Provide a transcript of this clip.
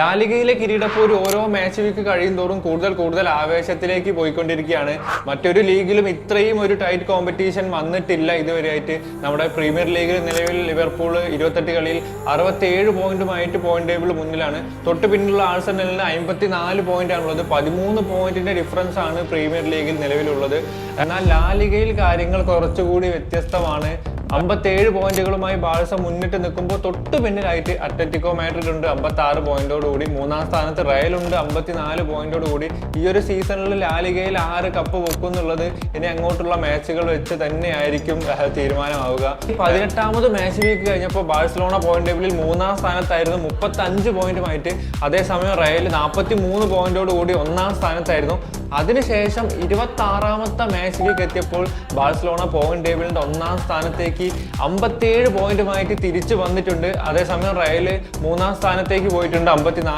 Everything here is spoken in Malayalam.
ലാലിഗയിലെ കിരീടപ്പോര് ഓരോ മാച്ച് വീക്ക് കഴിയും തോറും കൂടുതൽ കൂടുതൽ ആവേശത്തിലേക്ക് പോയിക്കൊണ്ടിരിക്കുകയാണ്. മറ്റൊരു ലീഗിലും ഇത്രയും ഒരു ടൈറ്റ് കോമ്പറ്റീഷൻ വന്നിട്ടില്ല. ഇതുവരെയായിട്ട് നമ്മുടെ പ്രീമിയർ ലീഗിൽ നിലവിൽ ലിവർപൂൾ ഇരുപത്തെട്ട് കളിയിൽ അറുപത്തേഴ് പോയിന്റുമായിട്ട് പോയിന്റ് ടേബിൾ മുന്നിലാണ്. തൊട്ട് പിന്നിലുള്ള ആഴ്സണലിന് അമ്പത്തി നാല് പോയിന്റ് ആണുള്ളത് പതിമൂന്ന് പോയിന്റിന്റെ ഡിഫറൻസ് ആണ് പ്രീമിയർ ലീഗിൽ നിലവിലുള്ളത്. എന്നാൽ ലാലികയിൽ കാര്യങ്ങൾ കുറച്ചുകൂടി വ്യത്യസ്തമാണ്. അമ്പത്തേഴ് പോയിന്റുകളുമായി ബാഴ്സ മുന്നിട്ട് നിൽക്കുമ്പോൾ തൊട്ട് പിന്നിലായിട്ട് അത്ലറ്റിക്കോ മാഡ്രിഡ് ഉണ്ട്. അമ്പത്തി ആറ് പോയിന്റോടുകൂടി മൂന്നാം സ്ഥാനത്ത് റയൽ ഉണ്ട്. അമ്പത്തിനാല് പോയിന്റോടുകൂടി ഈ ഒരു സീസണിൽ ലാലികയിൽ ആറ് കപ്പ് വെക്കും എന്നുള്ളത് ഇനി അങ്ങോട്ടുള്ള മാച്ചുകൾ വെച്ച് തന്നെയായിരിക്കും തീരുമാനമാവുക. പതിനെട്ടാമത് മാച്ച് വീക്ക് കഴിഞ്ഞപ്പോൾ ബാഴ്സലോണ പോയിന്റ് ടേബിളിൽ മൂന്നാം സ്ഥാനത്തായിരുന്നു. മുപ്പത്തി അഞ്ച് പോയിന്റുമായിട്ട് അതേസമയം റയൽ നാൽപ്പത്തി മൂന്ന് പോയിന്റോട് കൂടി ഒന്നാം സ്ഥാനത്തായിരുന്നു. അതിനുശേഷം ഇരുപത്തി ആറാമത്തെ മാച്ച് വീക്ക് എത്തിയപ്പോൾ ബാഴ്സലോണ പോയിന്റ് ടേബിളിന്റെ ഒന്നാം സ്ഥാനത്തേക്ക് അമ്പത്തേഴ് പോയിന്റുമായിട്ട് തിരിച്ചു വന്നിട്ടുണ്ട്. അതേസമയം റയൽ മൂന്നാം സ്ഥാനത്തേക്ക് പോയിട്ടുണ്ട്. അമ്പത്തിനാല്